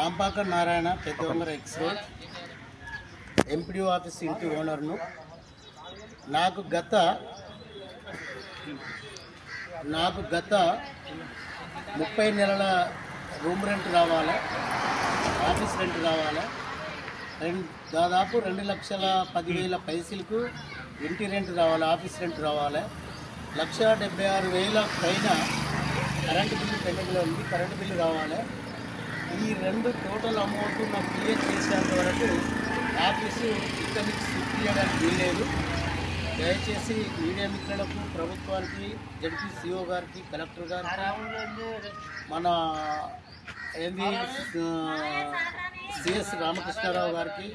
Rampaka Narayana Peddavangara X road MPD office ఇంటి ఓనర్ను నాకు గత నాకు గత ముప్పై నెలల రూమ్ రెంట్ రావాలా? ఆఫీస్ రెంట్ రావాలా? రెండు దాదాపు రెండు లక్షల పదివేల పైసలకు ఇంటి రెంట్ రావాలి? ఆఫీస్ రెంట్ రావాలి? లక్ష డెబ్బై ఆరు వేల పైన కరెంటు బిల్లు పెండింగ్లో ఉంది. కరెంటు బిల్లు రావాలి? ఈ రెండు టోటల్ అమౌంట్ నాకు క్లియర్ చేసేంత వరకు ఆఫీసు ఇక్కడ నుంచి షిఫ్ట్ చేయడానికి వీల్లేదు. దయచేసి మీడియా మిత్రులకు ప్రభుత్వానికి జడ్పీ సిఓ గారికి కలెక్టర్ గారికి మన ఏంది సిఎస్ రామకృష్ణారావు గారికి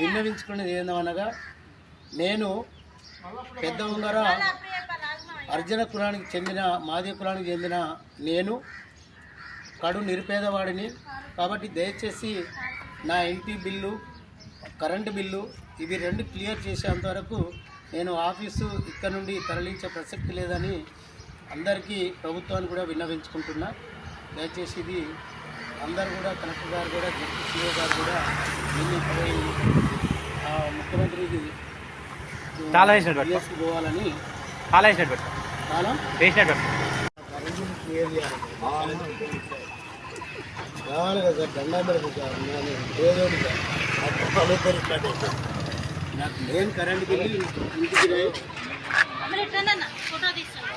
విన్నవించుకునేది ఏందనగా నేను పెద్ద ఉంగర అర్జున కులానికి చెందిన మాదే కులానికి చెందిన నేను కడు నిరుపేదవాడిని. కాబట్టి దయచేసి నా ఇంటి బిల్లు కరెంటు బిల్లు ఇవి రెండు క్లియర్ చేసేంత వరకు నేను ఆఫీసు ఇక్కడ నుండి తరలించే ప్రసక్తి లేదని అందరికీ ప్రభుత్వాన్ని కూడా విన్నవించుకుంటున్నా. దయచేసి ఇది అందరు కూడా కలెక్టర్ గారు కూడా జడ్పీ సీఓ గారు కూడా దీన్ని ఆ, ముఖ్యమంత్రికి పోవాలని చాలా వేసినట్టు పెట్టుకో చాలా వేసినట్టు పెట్టుకో కావాలి కదా సార్ దండా పెడతాను సార్ నేను పేదోడు సార్. నాకు మెయిన్ కరెంట్ బిల్లు ఇంటికి రే- ఫోటో తీస్తాను.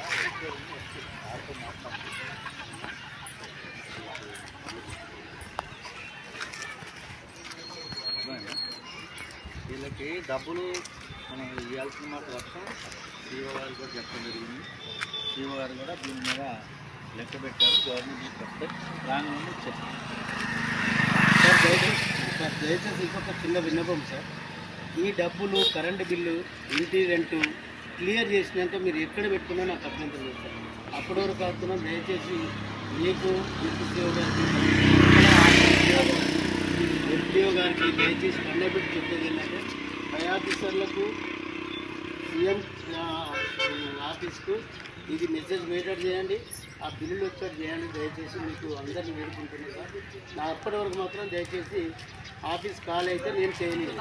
వీళ్ళకి డబ్బులు మనం ఇవ్వాల్సిన మాట వర్షం సీఓ గారు కూడా చెప్పడం జరిగింది. సీఓ గారు కూడా దీని మీద లెక్క పెట్టారు గవర్నమెంట్ చెప్తే దాని నుండి సార్ దయచేసి సార్ దయచేసి ఇంకొక చిన్న విన్నపం సార్. ఈ డబ్బులు కరెంటు బిల్లు ఇంటి రెంటు క్లియర్ చేసినాక మీరు ఎక్కడ పెట్టుకున్నా నాకు అభ్యంతరం లేదు సార్. అప్పటి వరకు కాకుండా దయచేసి మీకు ఎంపీఓ నిరుద్యోగానికి దయచేసి కండబెట్టి చెప్పేది ఏంటంటే పై ఆఫీసర్లకు సీఎం ఆఫీస్కు ఇది మెసేజ్ వేటర్ చేయండి ఆ బిల్లు ఒకసారి చేయండి దయచేసి మీకు అందరినీ వేడుకుంటున్నాను సార్. నా అప్పటి వరకు మాత్రం దయచేసి ఆఫీస్ కాల్ అయితే నేను చేయలేదు